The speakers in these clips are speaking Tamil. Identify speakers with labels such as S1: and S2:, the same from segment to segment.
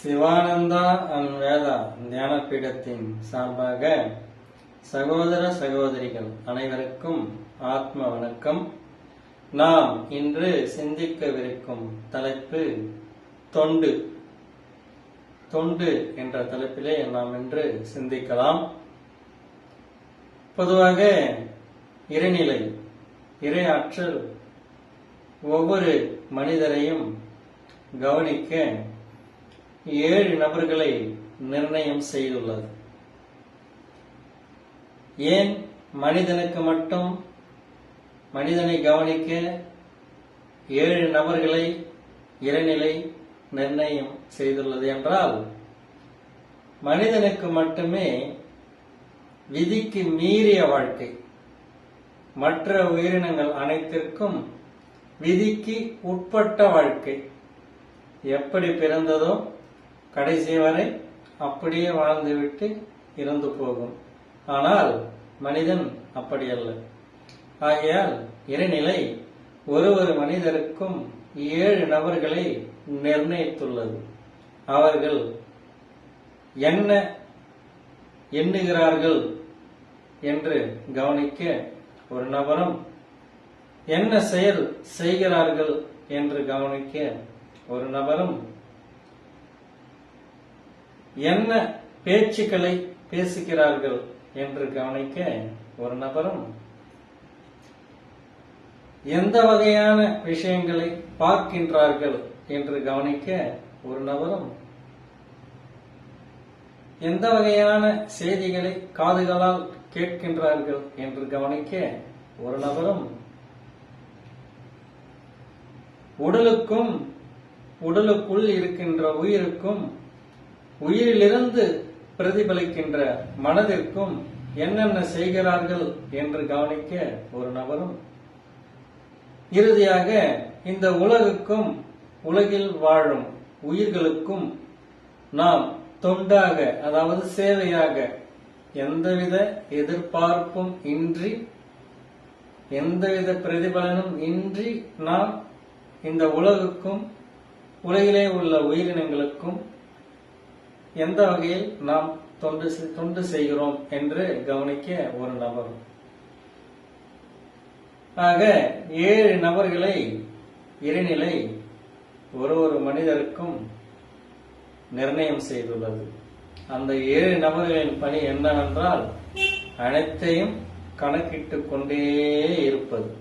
S1: சிவானந்தா அண்ட் ஞானப்பீடத்தின் ஞானபீடத்தின் சார்பாக சகோதர சகோதரிகள் அனைவருக்கும் ஆத்ம வணக்கம். நாம் இன்று சிந்திக்கவிருக்கும் தலைப்பு தொண்டு. தொண்டு என்ற தலைப்பிலே நாம் இன்று சிந்திக்கலாம். பொதுவாக இறைநிலை இறையாற்றல் ஒவ்வொரு மனிதரையும் கவனிக்க ஏழு நபர்களை நிர்ணயம் செய்துள்ளது. ஏன் மனிதனுக்கு மட்டும் மனிதனை கவனிக்க ஏழு நபர்களை இறைநிலை நிர்ணயம் செய்துள்ளது என்றால் மனிதனுக்கு மட்டுமே விதிக்கு மீறிய வாழ்க்கை மற்ற உயிரினங்கள் அனைத்திற்கும் விதிக்கு உட்பட்ட வாழ்க்கை எப்படி பிறந்ததோ கடைசி வரை அப்படியே வாழ்ந்துவிட்டு இறந்து போகும். ஆனால் மனிதன் அப்படி அல்ல. ஆகையால் இறைநிலை ஒரு ஒரு மனிதருக்கும் ஏழு நபர்களை நிர்ணயித்துள்ளது. அவர்கள் என்ன எண்ணுகிறார்கள் என்று கவனிக்க ஒரு நபரும் என்ன செயல் செய்கிறார்கள் என்று கவனிக்க ஒரு நபரும் என்ன பேச்சுக்களை பேசுகிறார்கள் என்று கவனிக்க ஒரு நபரும் எந்த வகையான விஷயங்களை பார்க்கின்றார்கள் என்று கவனிக்க ஒரு நபரும் எந்த வகையான செய்திகளை காதுகளால் கேட்கின்றார்கள் என்று கவனிக்க ஒரு நபரும் உடலுக்கும் உடலுக்குள் இருக்கின்ற உயிருக்கும் உயிரிலிருந்து பிரதிபலிக்கின்ற மனதிற்கும் என்னென்ன செய்கிறார்கள் என்று கவனிக்க ஒரு நபரும் இறுதியாக இந்த உலகுக்கும் உலகில் வாழும் உயிர்களுக்கும் நாம் தொண்டாக அதாவது சேவையாக எந்தவித எதிர்பார்ப்பும் இன்றி எந்தவித பிரதிபலனும் இன்றி நாம் இந்த உலகுக்கும் உலகிலே உள்ள உயிரினங்களுக்கும் எந்த வகையில் நாம் தொண்டு தொண்டு செய்கிறோம் என்று கவனிக்க ஒரு நபர்? ஆக ஏழு நபர்களை இறைநிலை ஒரு ஒரு மனிதருக்கும் நிர்ணயம் செய்துள்ளது. அந்த ஏழு நபர்களின் பணி என்னவென்றால் அனைத்தையும் கணக்கிட்டுக் கொண்டே இருப்பது.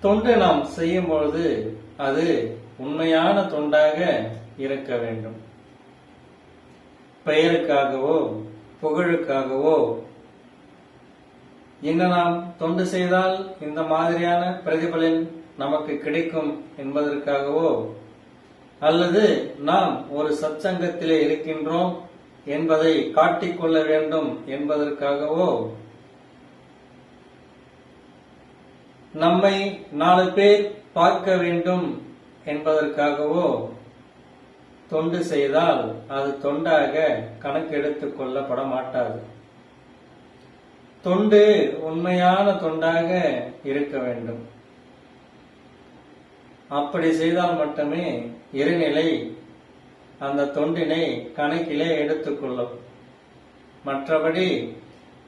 S1: தொண்டு நாம் செய்யும் பொழுது அது உண்மையான தொண்டாக இருக்க வேண்டும். பெயருக்காகவோ புகழுக்காகவோ என்ன நாம் தொண்டு செய்தால் இந்த மாதிரியான பிரதிபலன் நமக்கு கிடைக்கும் என்பதற்காகவோ அல்லது நாம் ஒரு சத்சங்கத்திலே இருக்கின்றோம் என்பதை காட்டிக்கொள்ள வேண்டும் என்பதற்காகவோ நம்மை நாலு பேர் பார்க்க வேண்டும் என்பதற்காகவோ தொண்டு செய்தால் அது தொண்டாக கணக்கெடுத்து கொள்ளப்பட மாட்டாது. தொண்டு உண்மையான தொண்டாக இருக்க வேண்டும். அப்படி செய்தால் மட்டுமே இருநிலை அந்த தொண்டினை கணக்கிலே எடுத்துக்கொள்ளும் மற்றபடி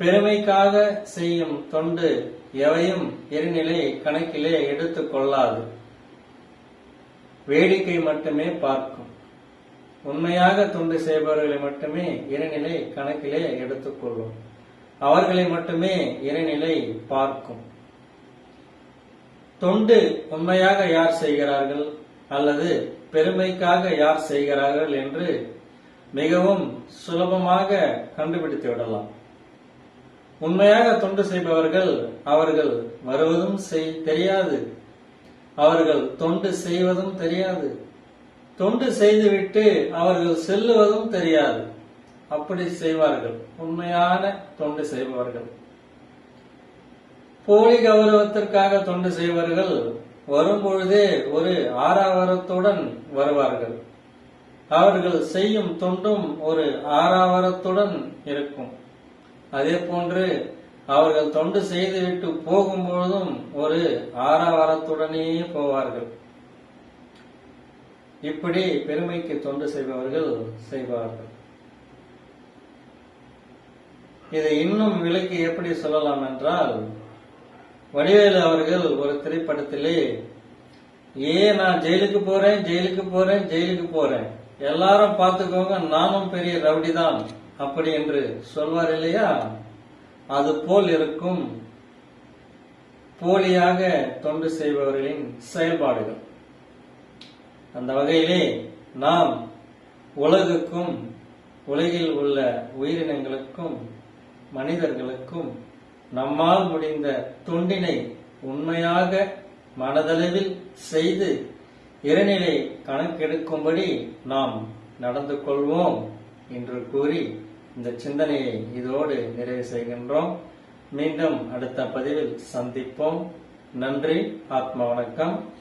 S1: பெருமைக்காக செய்யும் தொண்டு எவையும் இருநிலை கணக்கிலே எடுத்துக்கொள்ளாது வேடிக்கை மட்டுமே பார்க்கும். உண்மையாக தொண்டு செய்பவர்களை மட்டுமே இறைநிலை கணக்கிலே எடுத்துக்கொள்ளும். அவர்களை மட்டுமே இறைநிலை பார்க்கும். தொண்டு உண்மையாக யார் செய்கிறார்கள்? அல்லது பெருமைக்காக யார் செய்கிறார்கள் என்று மிகவும் சுலபமாக கண்டுபிடித்து விடலாம். உண்மையாக தொண்டு செய்பவர்கள் அவர்கள் வருவதும் செய்- தெரியாது. அவர்கள் தொண்டு செய்வதும் தெரியாது. தொண்டு செய்துவிட்டு அவர்கள் செல்லுவதும் தெரியாது. அப்படி செய்வார்கள். உண்மையான தொண்டு செய்பவர்கள். போலி கௌரவத்திற்காக தொண்டு செய்வர்கள் வரும்பொழுதே ஒரு ஆறாவரத்துடன் வருவார்கள். அவர்கள் செய்யும் தொண்டும் ஒரு ஆறாவரத்துடன் இருக்கும். அதே போன்று அவர்கள் தொண்டு செய்துவிட்டு போகும்பொழுதும் ஒரு ஆறாவரத்துடனே போவார்கள். இப்படி பெருமைக்கு தொண்டு செய்பவர்கள் செய்வார்கள். இதை இன்னும் விலக்கி எப்படி சொல்லலாம் என்றால் வடிவேலு அவர்கள் ஒரு திரைப்படத்திலே ஏன் நான் ஜெயிலுக்கு போறேன் ஜெயிலுக்கு போறேன் ஜெயிலுக்கு போறேன். எல்லாரும் பார்த்துக்கோங்க நானும் பெரிய ரவுடி தான். அப்படி என்று சொல்வார் இல்லையா? அது போல் இருக்கும் போலியாக தொண்டு செய்பவர்களின் செயல்பாடுகள். அந்த வகையிலே நாம் உலகுக்கும் உலகில் உள்ள உயிரினங்களுக்கும் மனிதர்களுக்கும் நம்மால் முடிந்த தொண்டினை உண்மையாக மனதளவில் செய்து இறைநிலை கணக்கெடுக்கும்படி நாம் நடந்து கொள்வோம் என்று கூறி இந்த சிந்தனையை இதோடு நிறைவு செய்கின்றோம். மீண்டும் அடுத்த பதிவில் சந்திப்போம். நன்றி. ஆத்ம வணக்கம்.